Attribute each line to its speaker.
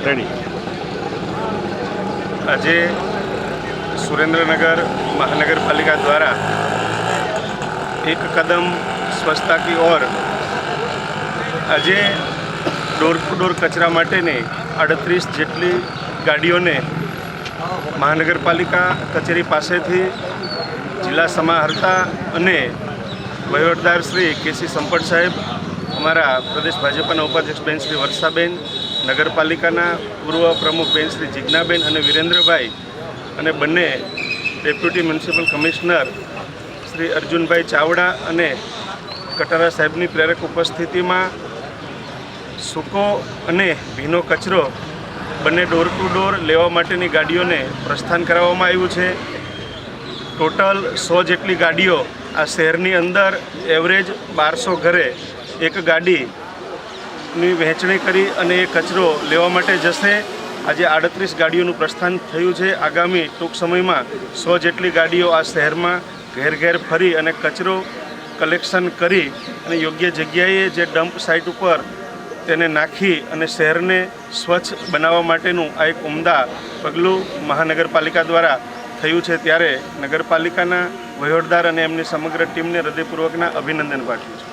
Speaker 1: Ready
Speaker 2: આજે સુરેન્દ્રનગર મહાનગરપાલિકા દ્વારા એક કદમ સ્વચ્છતા કી ઓર આજે ડોર ટુ ડોર કચરા માટેની અડત્રીસ જેટલી ગાડીઓને મહાનગરપાલિકા કચેરી પાસેથી જિલ્લા સમાહર્તા અને વહીવટદાર શ્રી કેસી સંપટ સાહેબ અમારા પ્રદેશ ભાજપના ઉપાધ્યક્ષ બેન શ્રી વર્ષાબેન, નગરપાલિકાના પૂર્વ પ્રમુખ બેન શ્રી જિજ્ઞાબેન અને વિરેન્દ્રભાઈ અને બંને ડેપ્યુટી મ્યુનિસિપલ કમિશનર શ્રી અર્જુનભાઈ ચાવડા અને કટારા સાહેબની પ્રેરક ઉપસ્થિતિમાં સૂકો અને ભીનો કચરો બંને ડોર ટુ ડોર લેવા માટેની ગાડીઓને પ્રસ્થાન કરાવવામાં આવ્યું છે. ટોટલ સો જેટલી ગાડીઓ આ શહેરની અંદર એવરેજ બારસો ઘરે એક ગાડીની વહેંચણી કરી અને એ કચરો લેવા માટે જશે. આજે આડત્રીસ ગાડીઓનું પ્રસ્થાન થયું છે. આગામી ટૂંક સમયમાં સો જેટલી ગાડીઓ આ શહેરમાં ઘેર ઘેર ફરી અને કચરો કલેક્શન કરી અને યોગ્ય જગ્યાએ જે ડમ્પ સાઇટ ઉપર તેને નાખી અને શહેરને સ્વચ્છ બનાવવા માટેનું આ એક ઉમદા પગલું મહાનગરપાલિકા દ્વારા થયું છે. ત્યારે નગરપાલિકાના વહીવટદાર અને એમની સમગ્ર ટીમને હૃદયપૂર્વકના અભિનંદન પાઠવું છું.